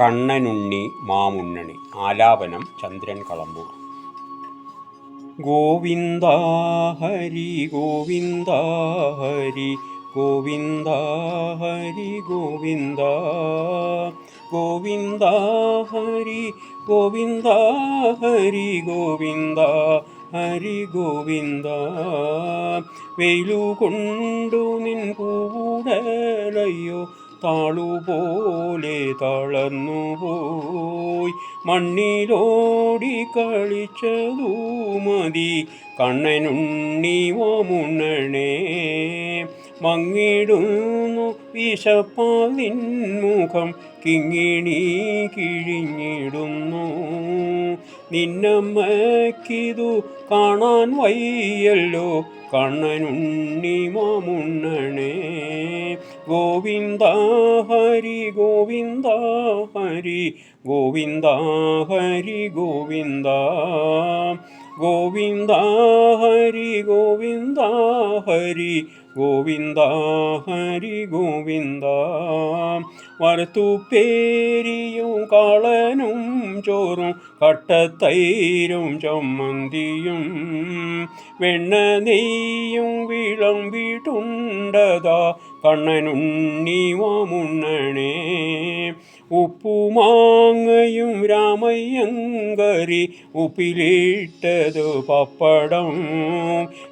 കണ്ണനുണ്ണി മാമുണ്ണണി. ആലാപനം ചന്ദ്രൻ കളമ്പൂർ ഗോവിന്ദ ഹരി ഗോവിന്ദ ഹരി ഗോവിന്ദ ഹരി ഗോവിന്ദ ഗോവിന്ദ ഹരി ഗോവിന്ദ ഹരി ഗോവിന്ദ ഹരി ഗോവിന്ദ. വെയിലു കൊണ്ടു നിൻ കൂടലയ്യോ താളുപോലെ തളർന്നു പോയി മണ്ണിലോടി കളിച്ചതു മതി. കണ്ണനുണ്ണി മുണ്ണണേ മങ്ങിടുന്നു വിശപ്പാതിൻ മുഖം കിങ്ങിണി കിഴിഞ്ഞിടുന്നു. നിന്നമ്മക്കിതു കാണാൻ വയ്യല്ലോ. കണ്ണനുണ്ണി മാമുണ്ണണേ. ഗോവിന്ദ ഹരി ഗോവിന്ദ ഹരി ഗോവിന്ദ ഹരി ഗോവിന്ദ. ഗോവിന്ദ ഹരി ഗോവിന്ദ ഹരി ഗോവിന്ദ ഹരി ഗോവിന്ദ വറുത്തുപ്പേരിയും കളനും ചോറും കട്ടത്തൈരും ചമ്മന്തിയും വെണ്ണ നെയ്യും വിളമ്പിട്ടുണ്ടതാ കണ്ണനുണ്ണി വാമുണ്ണണേ ഉപ്പുമാങ്ങയും രാമയ്യങ്കരി ഉപ്പിലിട്ടത് പപ്പടം.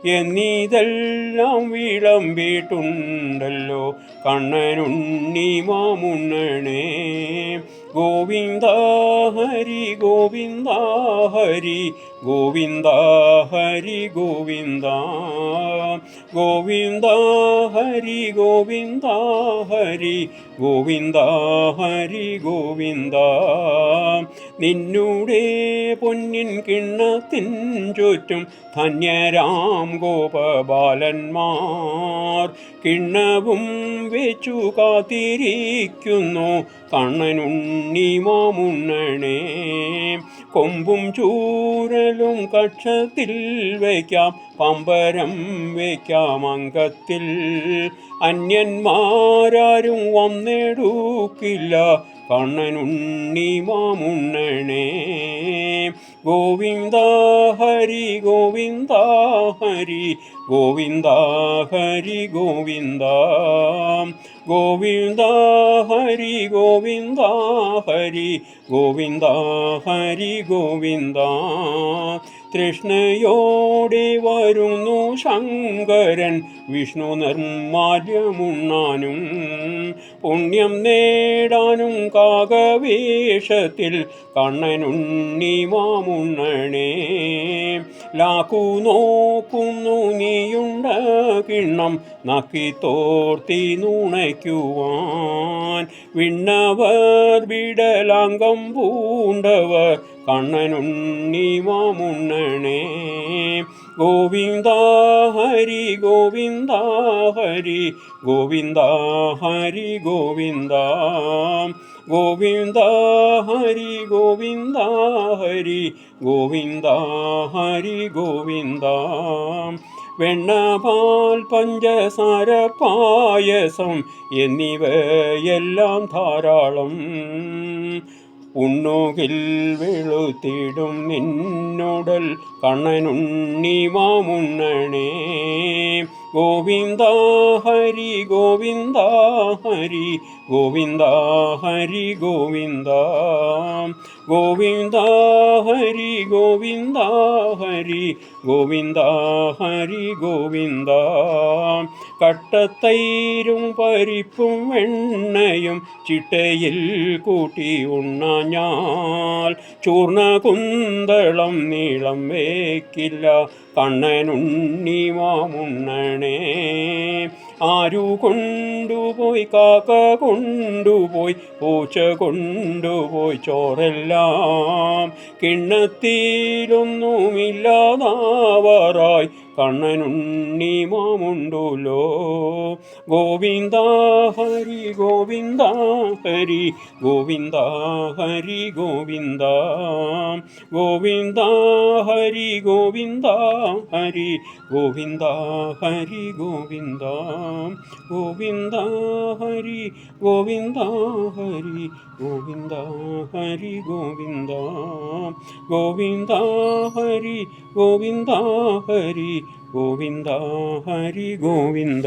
എന്നിതെല്ലാം വിളമ്പിട്ടുണ്ടല്ലോ കണ്ണനുണ്ണി മാമുണ്ണണേ. ഗോവിന്ദ ഹരി ഗോവിന്ദ ഹരി ഗോവിന്ദ ഹരി ഗോവിന്ദ ഗോവിന്ദ ഹരി ഗോവിന്ദ ഹരി ഗോവിന്ദ ഹരി ഗോവിന്ദ. നിന്നുടെ പൊന്നിൻ കിണ്ണത്തിൻ ചുറ്റും ധന്യരാം ഗോപബാലന്മാർ. കിണ്ണവും വെച്ചു കാത്തിരിക്കുന്നു കണ്ണനുണ്ണി മാമുണ്ണണേ. കൊമ്പും ചൂരലും കക്ഷത്തിൽ വയ്ക്കാം പമ്പരം വയ്ക്കാം അംഗത്തിൽ. അന്യന്മാരാരും വന്നെടുക്കില്ല കണ്ണനുണ്ണി മാമുണ്ണണേ ഗോവിന്ദ ഹരി ഗോവിന്ദ ഹരി ഗോവിന്ദ ഹരി ഗോവിന്ദ. ഗോവിന്ദ ഹരി ഗോവിന്ദ ഹരി ഗോവിന്ദ ഹരി ഗോവിന്ദ. തൃഷ്ണയോടെ വരുന്നു ശങ്കരൻ വിഷ്ണു നിർമാല്യമുണ്ണാനും പുണ്യം നേടാനും കാകവേഷത്തിൽ കണ്ണനുണ്ണി മാമുണ്ണണേ ലാക്കു നോക്കുന്നു നീയുണ്ട കിണ്ണം നക്കി തോർത്തി നുണയ്ക്കുവാൻ. വിണ്ണവർ വിടലാംഗം പൂണ്ടവർ കണ്ണനുണ്ണി മാമുണ്ണണേ ഗോവിന്ദ ഹരി ഗോവിന്ദ ഹരി ഗോവിന്ദ ഹരി ഗോവിന്ദ. ഗോവിന്ദ ഹരി ഗോവിന്ദ ഹരി ഗോവിന്ദ ഹരി ഗോവിന്ദ. വെണ്ണപാൽ പഞ്ചസാര പായസം എന്നിവയെല്ലാം ധാരാളം. ഉണ്ണുകിൽ വെളുത്തിടും നിന്നോടൽ കണ്ണനുണ്ണി മാമുണ്ണണേ ഗോവിന്ദ ഹരി ഗോവിന്ദ ഹരി ഗോവിന്ദ ഹരി ഗോവിന്ദ. ഗോവിന്ദ ഹരി ഗോവിന്ദ ഹരി ഗോവിന്ദ ഹരി ഗോവിന്ദ. കട്ടത്തൈരും പരിപ്പും വെണ്ണയും ചിട്ടയിൽ കൂട്ടി ഉണ്ണാഞ്ഞാൽ ചൂർണ കുന്തളം നീളം വേക്കില്ല കണ്ണനുണ്ണി മാമുണ്ണണേ ആരു കൊണ്ടുപോയി കാക്ക കൊണ്ടുപോയി പൂച്ച കൊണ്ടുപോയി ചോറെല്ലാം. കിണ്ണത്തിലൊന്നുമില്ലാതാവാറായി. കണ്ണനുണ്ണി മാമുണ്ടുലോ. ഗോവിന്ദ ഹരി ഗോവിന്ദ ഹരി ഗോവിന്ദ ഹരി ഗോവിന്ദ. ഗോവിന്ദ ഹരി ഗോവിന്ദ ഹരി ഗോവിന്ദ ഹരി ഗോവിന്ദ. ഗോവിന്ദ ഹരി ഗോവിന്ദ ഹരി ഗോവിന്ദ ഹരി ഗോവിന്ദ. ഗോവിന്ദ ഹരി ഗോവിന്ദ ഹരി ഗോവിന്ദ ഹരി ഗോവിന്ദ.